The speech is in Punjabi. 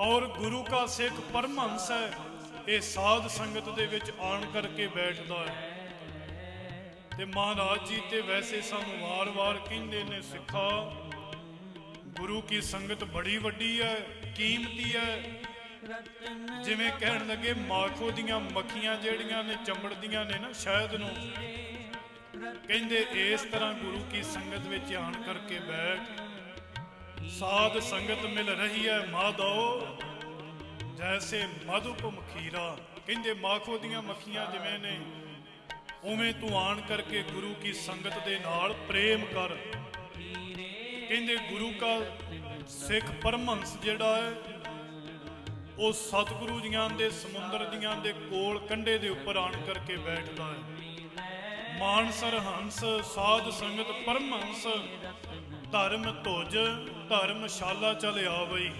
ਔਰ ਗੁਰੂ ਕਾ ਸਿੱਖ ਪਰਮਹੰਸ ਹੈ, ਇਹ ਸਾਧ ਸੰਗਤ ਦੇ ਵਿੱਚ ਆਣ ਕਰਕੇ ਬੈਠਦਾ ਹੈ। ਤੇ ਮਹਾਰਾਜ ਜੀ ਤੇ ਵੈਸੇ ਸਾਨੂੰ ਵਾਰ-ਵਾਰ ਕਹਿੰਦੇ ਨੇ, ਸਿੱਖਾ, ਗੁਰੂ ਕੀ ਸੰਗਤ ਬੜੀ ਵੱਡੀ ਹੈ, ਕੀਮਤੀ ਹੈ। ਜਿਵੇਂ ਕਹਿਣ ਲੱਗੇ, ਮਾਖੋ ਦੀਆਂ ਮੱਖੀਆਂ ਜਿਹੜੀਆਂ ਨੇ ਚੰਬੜਦੀਆਂ ਨੇ ਨਾ, ਸ਼ਾਇਦ ਨੂੰ। ਕਹਿੰਦੇ, ਇਸ ਤਰ੍ਹਾਂ ਗੁਰੂ ਕੀ ਸੰਗਤ ਵਿੱਚ ਆਣ ਕਰਕੇ ਬੈਠ ਸਾਧ ਸੰਗਤ ਮਿਲ ਰਹੀ ਹੈ ਮਾਧੋ। ਜੈਸੇ ਮਧੁਪ ਮਖੀਰਾ। ਕਹਿੰਦੇ ਮਾਖੋ ਦੀਆਂ ਮੱਖੀਆਂ ਜਿਵੇਂ ਨੇ, ਉਵੇਂ ਤੂੰ ਆਣ ਕਰਕੇ ਗੁਰੂ ਕੀ ਸੰਗਤ ਦੇ ਨਾਲ ਪ੍ਰੇਮ ਕਰ। ਕਹਿੰਦੇ ਗੁਰੂ ਕਾ ਸਿੱਖ ਪਰਮਹੰਸ ਜਿਹੜਾ ਹੈ, ਉਹ ਸਤਿਗੁਰੂ ਜੀਆਂ ਦੇ, ਸਮੁੰਦਰ ਦੀਆਂ ਦੇ ਕੋਲ ਕੰਢੇ ਦੇ ਉੱਪਰ ਆਣ ਕਰਕੇ ਬੈਠਦਾ ਹੈ। ਮਾਨਸਰ ਹੰਸ ਸਾਧ ਸੰਗਤ ਪਰਮਹੰਸ। ਧਰਮ ਧੁਜ ਧਰਮਸ਼ਾਲਾ ਚਲ ਆਵਈ।